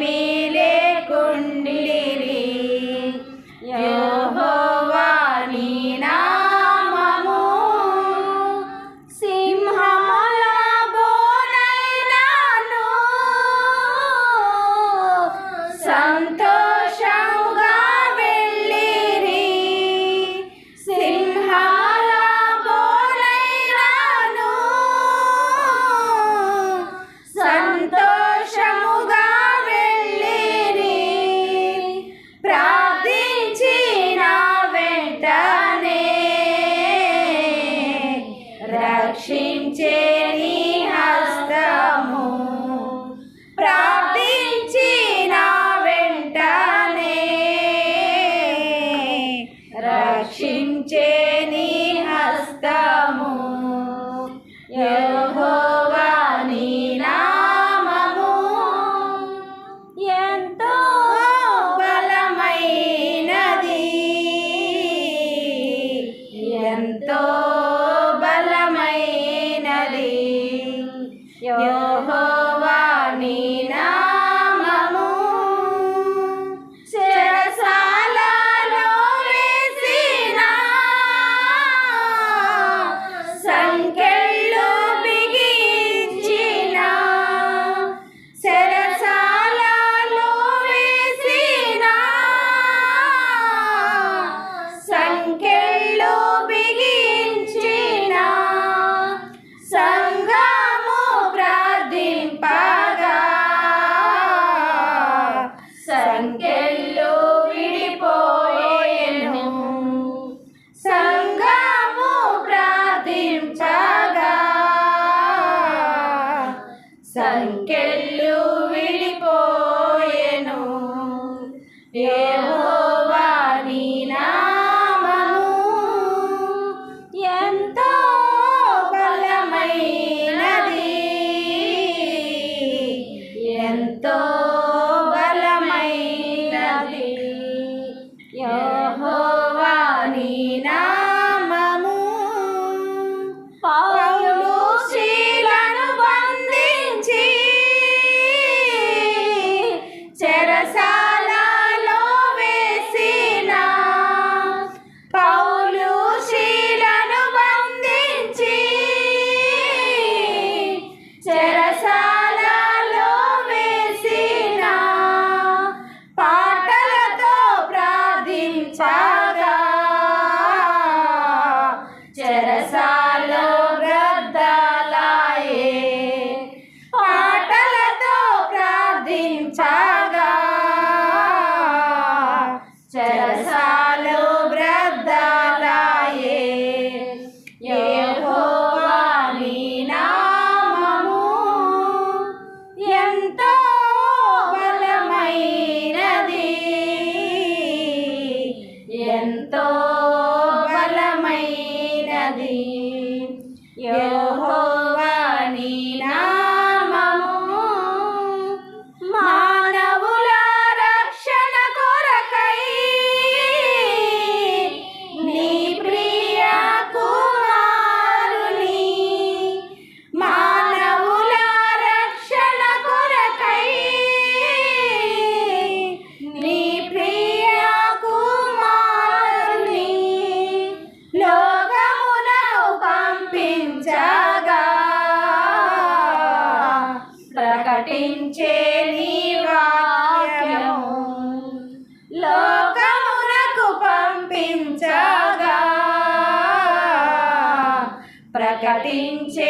മേലെ കൊണ്ടിലേ change. Yeah. సంకెళ్ళు విడిపోయెను. ఏహోవాని ఎంతో బలమైనది. యో ప్రకటించే